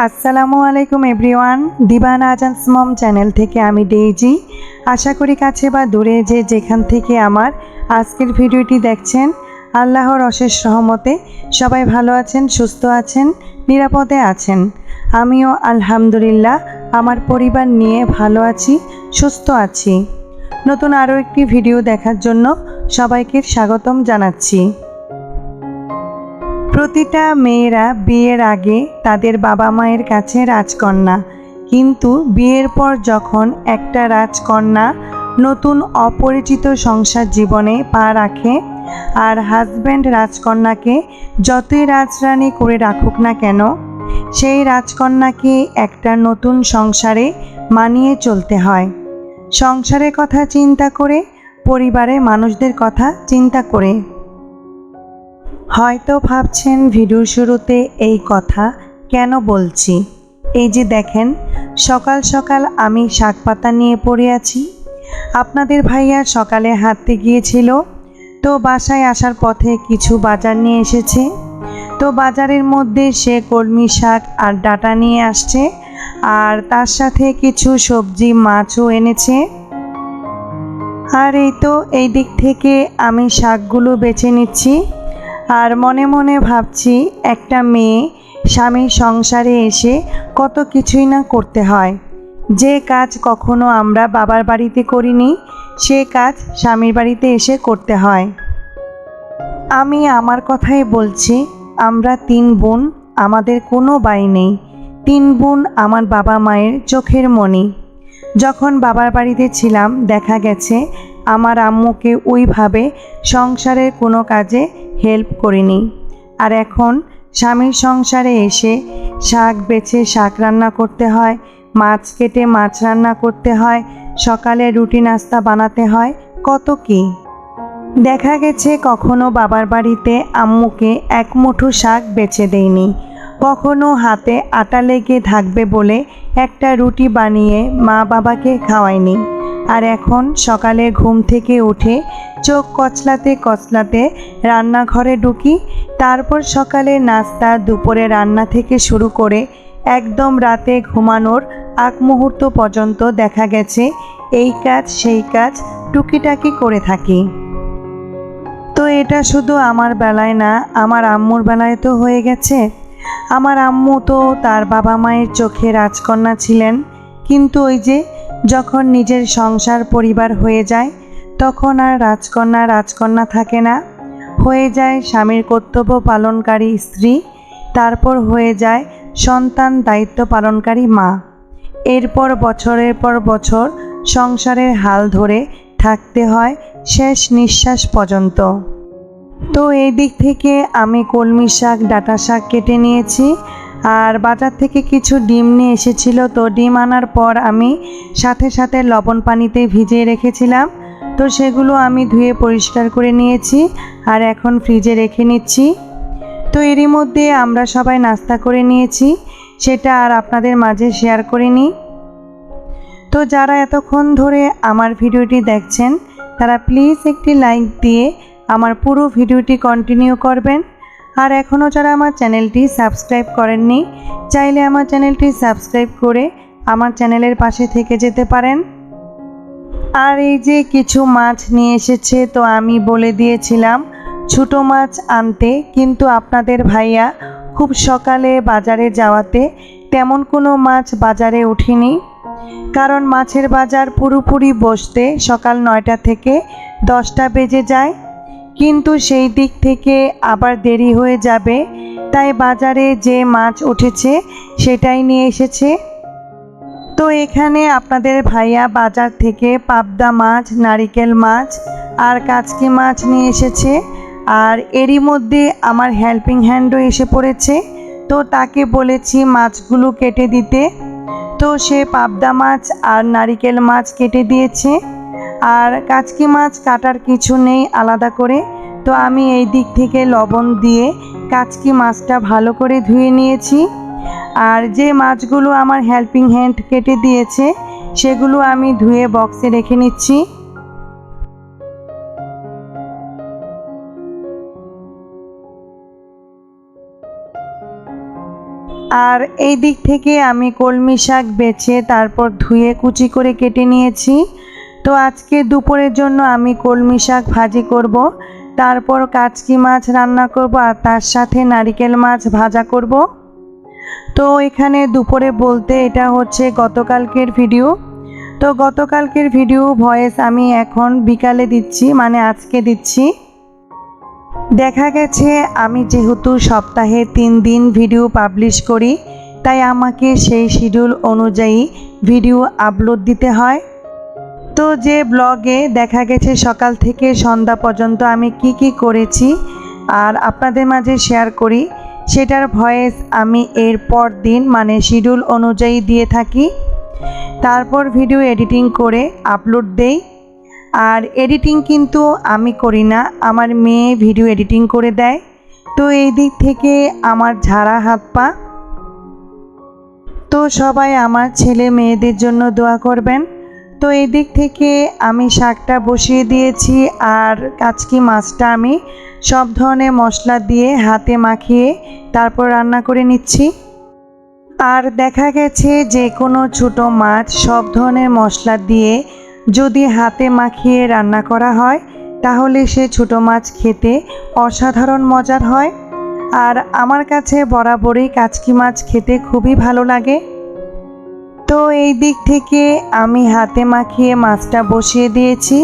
আসসালামু আলাইকুম এভরিওয়ান, দিবান আজান্স মম চ্যানেল থেকে আমি ডেইজি। আশা করি কাছে বা দূরে যে যেখান থেকে আমার আজকের ভিডিওটি দেখছেন, আল্লাহর অশেষ সহমতে সবাই ভালো আছেন, সুস্থ আছেন, নিরাপদে আছেন। আমিও আলহামদুলিল্লাহ আমার পরিবার নিয়ে ভালো আছি, সুস্থ আছি। নতুন আরও একটি ভিডিও দেখার জন্য সবাইকে স্বাগতম জানাচ্ছি। প্রতিটা মেয়েরা বিয়ের আগে তাদের বাবা মায়ের কাছে রাজকন্যা। কিন্তু বিয়ের পর যখন একটা রাজকন্যা নতুন অপরিচিত সংসার জীবনে পা রাখে, আর হাজব্যান্ড রাজকন্যাকে যতই রাজরানী করে রাখুক না কেন, সেই রাজকন্যাকে একটা নতুন সংসারে মানিয়ে চলতে হয়। সংসারের কথা চিন্তা করে পরিবারে মানুষদের কথা চিন্তা করে হয়তো ভাবছেন ভিডিও শুরুতে এই কথা, কেন বলছি? এই যে দেখেন, সকাল সকাল আমি শাক পাতা নিয়ে পড়ে আছি। আপনাদের ভাইয়া সকালে হাঁটতে গিয়েছিল, তো বাসায় আসার পথে কিছু বাজার নিয়ে এসেছে। তো বাজারের মধ্যে সে কলমি শাক আর ডাটা নিয়ে আসছে, আর তার সাথে কিছু সবজি, মাছও এনেছে। আর এই তো, এই দিক থেকে আমি শাকগুলো বেছে নিচ্ছি। আর মনে মনে ভাবছি, একটা মেয়ে স্বামীর সংসারে এসে কত কিছুই না করতে হয়। যে কাজ কখনো আমরা বাবার বাড়িতে করিনি, সে কাজ স্বামীর বাড়িতে এসে করতে হয়। আমি আমার কথাই বলছি, আমরা তিন বোন, আমাদের কোনো বাই নেই। তিন বোন আমার বাবা মায়ের চোখের মণি। যখন বাবার বাড়িতে ছিলাম, দেখা গেছে আমার আম্মুকে ওইভাবে সংসারের কোনো কাজে হেল্প করিনি। আর এখন স্বামীর সংসারে এসে শাক বেছে, শাক রান্না করতে হয়, মাছ কেটে মাছ রান্না করতে হয়, সকালে রুটি নাস্তা বানাতে হয়, কত কি? দেখা গেছে কখনো বাবার বাড়িতে আম্মুকে এক মুঠো শাক বেছে দেয়নি কখনো হাতে আটা লেগে থাকবে বলে একটা রুটি বানিয়ে মা বাবাকে খাওয়ায়নি। আর এখন সকালে ঘুম থেকে উঠে চোখ কচলাতে কচলাতে রান্নাঘরে ঢুকি। তারপর সকালে নাস্তা, দুপুরে রান্না থেকে শুরু করে একদম রাতে ঘুমানোর আগ মুহূর্ত পর্যন্ত দেখা গেছে। এই কাজ, সেই কাজ টুকিটাকি করে থাকি। তো এটা শুধু আমার বেলায় না, আমার আম্মুর বেলায় তো হয়ে গেছে। আমার আম্মু তো তার বাবা মায়ের চোখে রাজকন্যা ছিলেন। কিন্তু ওই যে যখন নিজের সংসার পরিবার হয়ে যায়, তখন আর রাজকন্যা রাজকন্যা থাকে না। হয়ে যায় স্বামীর কর্তব্য পালনকারী স্ত্রী, তারপর হয়ে যায় সন্তান দায়িত্ব পালনকারী মা। এরপর বছরের পর বছর সংসারের হাল ধরে থাকতে হয় শেষ নিঃশ্বাস পর্যন্ত। তো এই দিক থেকে আমি কলমি শাক, ডাটা শাক কেটে নিয়েছি। আর বাজার থেকে কিছু ডিম নিয়ে এসেছিল। তো ডিম আনার পর আমি সাথে সাথে লবণ পানিতে ভিজিয়ে রেখেছিলাম। তো সেগুলো আমি ধুয়ে পরিষ্কার করে নিয়েছি আর এখন ফ্রিজে রেখে নিচ্ছি। তো এরই মধ্যে আমরা সবাই নাস্তা করে নিয়েছি। সেটা আর আপনাদের মাঝে শেয়ার করে নিই তো যারা এতক্ষণ ধরে আমার ভিডিওটি দেখছেন, তারা প্লিজ একটি লাইক দিয়ে আমার পুরো ভিডিওটি কন্টিনিউ করবেন। আর এখনও যারা আমার চ্যানেলটি সাবস্ক্রাইব করেননি, চাইলে আমার চ্যানেলটি সাবস্ক্রাইব করে আমার চ্যানেলের পাশে থেকে যেতে পারেন। আর এই যে কিছু মাছ নিয়ে এসেছে, তো আমি বলে দিয়েছিলাম, ছোটো মাছ আনতে, কিন্তু আপনাদের ভাইয়া খুব সকালে বাজারে যাওয়াতে তেমন কোনো মাছ বাজারে উঠিনি। কারণ মাছের বাজার পুরোপুরি বসতে সকাল নয়টা থেকে দশটা বেজে যায়। কিন্তু সেই দিক থেকে আবার দেরি হয়ে যাবে। তাই বাজারে যে মাছ উঠেছে, সেটাই নিয়ে এসেছে। তো এখানে আপনাদের ভাইয়া বাজার থেকে পাবদা মাছ, নারিকেল মাছ আর কাচকি মাছ নিয়ে এসেছে। আর এরই মধ্যে আমার হেল্পিং হ্যান্ডও এসে পড়েছে। তো তাকে বলেছি মাছগুলো কেটে দিতে। তো সে পাবদা মাছ আর নারিকেল মাছ কেটে দিয়েছে। আর কাচকি মাছ কাটার কিছু নেই আলাদা করে। তো আমি এই দিক থেকে লবণ দিয়ে কাচকি মাছটা ভালো করে ধুয়ে নিয়েছি। আর যে মাছগুলো আমার হেল্পিং হ্যান্ড কেটে দিয়েছে, সেগুলো আমি ধুয়ে বক্সে রেখে নিচ্ছি। আর এই দিক থেকে আমি কলমি শাক বেছে তারপর ধুয়ে কুচি করে কেটে নিয়েছি। তো আজকে দুপুরের জন্য আমি কলমি শাক ভাজি করব, তারপর কাচকি মাছ রান্না করব, আর তার সাথে নারিকেল মাছ ভাজা করব। তো এখানে দুপুরে বলতে এটা হচ্ছে গতকালকের ভিডিও। তো গতকালকের ভিডিও ভয়েস আমি এখন বিকালে দিচ্ছি মানে আজকে দিচ্ছি। দেখা গেছে আমি যেহেতু সপ্তাহে তিন দিন ভিডিও পাবলিশ করি, তাই আমাকে সেই শিডিউল অনুযায়ী ভিডিও আপলোড দিতে হয়। তো যে ব্লগে দেখা গেছে সকাল থেকে সন্ধ্যা পর্যন্ত আমি কি কি করেছি আর আপনাদের মাঝে শেয়ার করি, সেটার ভয়েস আমি এর পর দিন মানে শিডিউল অনুযায়ী দিয়ে থাকি। তারপর ভিডিও এডিটিং করে আপলোড দেই। আর এডিটিং কিন্তু আমি করি না, আমার মেয়ে ভিডিও এডিটিং করে দেয়। তো এই দিক থেকে আমার ঝাড়া হাত পা। তো সবাই আমার ছেলে মেয়েদের জন্য দোয়া করবেন। তো এই দিক থেকে আমি শাকটা বসিয়ে দিয়েছি আর কাচকি মাছটা আমি সব ধরনের মশলা দিয়ে হাতে মাখিয়ে তারপর রান্না করে নিচ্ছি। আর দেখা গেছে যে কোনো ছোটো মাছ সব ধরনের মশলা দিয়ে যদি হাতে মাখিয়ে রান্না করা হয়, তাহলে সে ছোটো মাছ খেতে অসাধারণ মজার হয়। আর আমার কাছে বরাবরই কাচকি মাছ খেতে খুবই ভালো লাগে। তো এই দিক থেকে আমি হাতে মাখিয়ে মাছটা বসিয়ে দিয়েছি।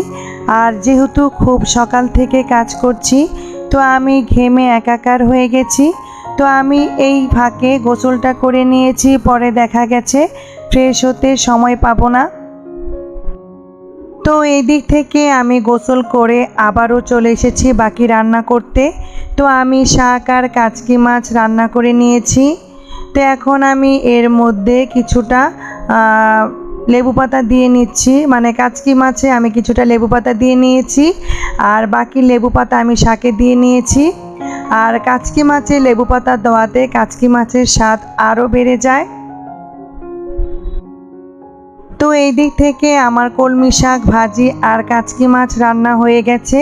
আর যেহেতু খুব সকাল থেকে কাজ করছি, তো আমি ঘেমে একাকার হয়ে গেছি। তো আমি এই ফাঁকে গোসলটা করে নিয়েছি, পরে দেখা গেছে ফ্রেশ হতে সময় পাবো না। তো এই দিক থেকে আমি গোসল করে আবারও চলে এসেছি বাকি রান্না করতে। তো আমি শাক আর কাচকি মাছ রান্না করে নিয়েছি। তো এখন আমি এর মধ্যে কিছুটা লেবু পাতা দিয়ে নিচ্ছি। মানে কাচকি মাছে আমি কিছুটা লেবু পাতা দিয়ে নিয়েছি। আর বাকি লেবু পাতা আমি শাকে দিয়ে নিয়েছি। আর কাচকি মাছে লেবু পাতা দেওয়াতে কাচকি মাছের স্বাদ আরও বেড়ে যায়। তো এই দিক থেকে আমার কলমি শাক, ভাজি আর কাচকি মাছ রান্না হয়ে গেছে।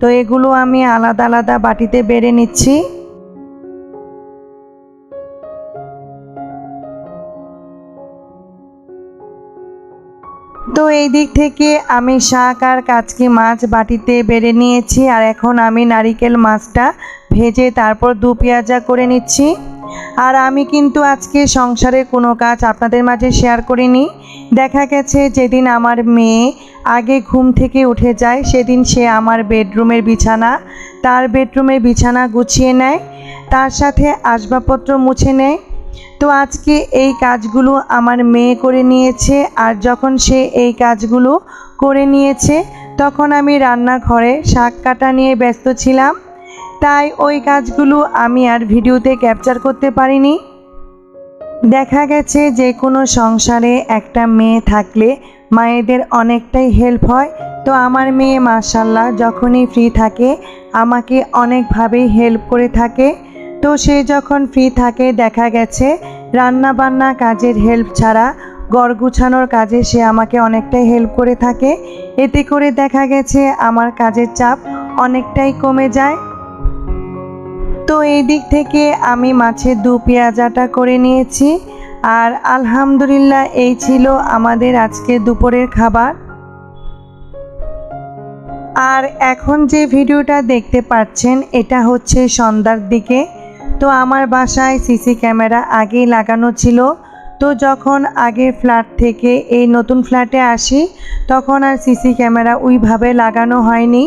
তো এগুলো আমি আলাদা আলাদা বাটিতে বেড়ে নিচ্ছি। তো এই দিক থেকে আমি শাক আর কাচকি মাছ বাটিতে বেড়ে নিয়েছি আর এখন আমি নারিকেল মাছটা ভেজে তারপর দু পেঁয়াজা করে নিচ্ছি। আর আমি কিন্তু আজকে সংসারে কোনো কাজ আপনাদের মাঝে শেয়ার করিনি। দেখা গেছে যেদিন আমার মেয়ে আগে ঘুম থেকে উঠে যায়, সেদিন সে আমার বেডরুমের বিছানা, তার বেডরুমের বিছানা গুছিয়ে নেয়, তার সাথে আসবাবপত্র মুছে নেয় তো আজকে এই কাজগুলো আমার মেয়ে করে নিয়েছে আর যখন সে এই কাজগুলো করে নিয়েছে, তখন আমি রান্নাঘরে শাক কাটা নিয়ে ব্যস্ত ছিলাম। তাই ওই কাজগুলো আমি আর ভিডিওতে ক্যাপচার করতে পারিনি। দেখা গেছে যে কোনো সংসারে একটা মেয়ে থাকলে মায়েদের অনেকটাই হেল্প হয়। তো আমার মেয়ে মাশাল্লাহ যখনই ফ্রি থাকে, আমাকে অনেকভাবেই হেল্প করে থাকে। তো সে যখন ফ্রি থাকে, দেখা গেছে রান্না বান্না কাজের হেল্প ছাড়া গড় গুছানোর কাজে সে আমাকে অনেকটাই হেল্প করে থাকে। এতে করে দেখা গেছে, আমার কাজের চাপ অনেকটাই কমে যায়। তো এই দিক থেকে আমি মাছের দু পেঁয়াজাটা করে নিয়েছি। আর আলহামদুলিল্লাহ, এই ছিল আমাদের আজকে দুপুরের খাবার। আর এখন যে ভিডিওটা দেখতে পাচ্ছেন, এটা হচ্ছে সন্ধ্যার দিকে। তো আমার বাসায় সিসি ক্যামেরা আগেই লাগানো ছিল। তো যখন আগের ফ্ল্যাট থেকে এই নতুন ফ্ল্যাটে আসি, তখন আর সিসি ক্যামেরা ওইভাবে লাগানো হয়নি।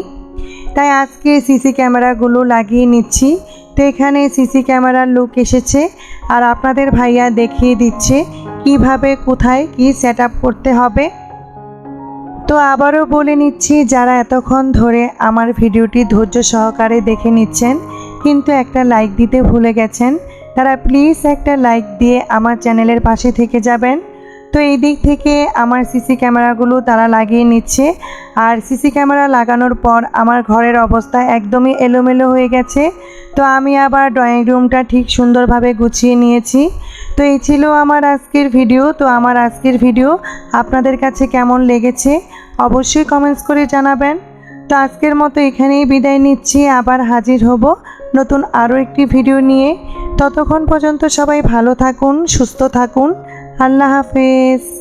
তাই আজকে সিসি ক্যামেরাগুলো লাগিয়ে নিচ্ছি। তো এখানে সিসি ক্যামেরার লুক এসেছে। আর আপনাদের ভাইয়া দেখিয়ে দিচ্ছে কীভাবে, কোথায় কি সেট করতে হবে। তো আবারও বলে নিচ্ছি, যারা এতক্ষণ ধরে আমার ভিডিওটি ধৈর্য সহকারে দেখে নিচ্ছেন কিন্তু একটা লাইক দিতে ভুলে গেছেন, তারা প্লিজ একটা লাইক দিয়ে আমার চ্যানেলের পাশে থেকে যাবেন। তো এই দিক থেকে আমার সিসি ক্যামেরাগুলো তারা লাগিয়ে নিচ্ছে। আর সিসি ক্যামেরা লাগানোর পর আমার ঘরের অবস্থা একদমই এলোমেলো হয়ে গেছে। তো আমি আবার ড্রয়িং রুমটা ঠিক সুন্দরভাবে গুছিয়ে নিয়েছি। তো এই ছিল আমার আজকের ভিডিও তো আমার আজকের ভিডিও আপনাদের কাছে কেমন লেগেছে অবশ্যই কমেন্টস করে জানাবেন। তো আজকের মতো এখানেই বিদায় নিচ্ছি। আবার হাজির হব নতুন আরও একটি ভিডিও নিয়ে। ততক্ষণ পর্যন্ত সবাই ভালো থাকুন সুস্থ থাকুন। আল্লাহ হাফেজ।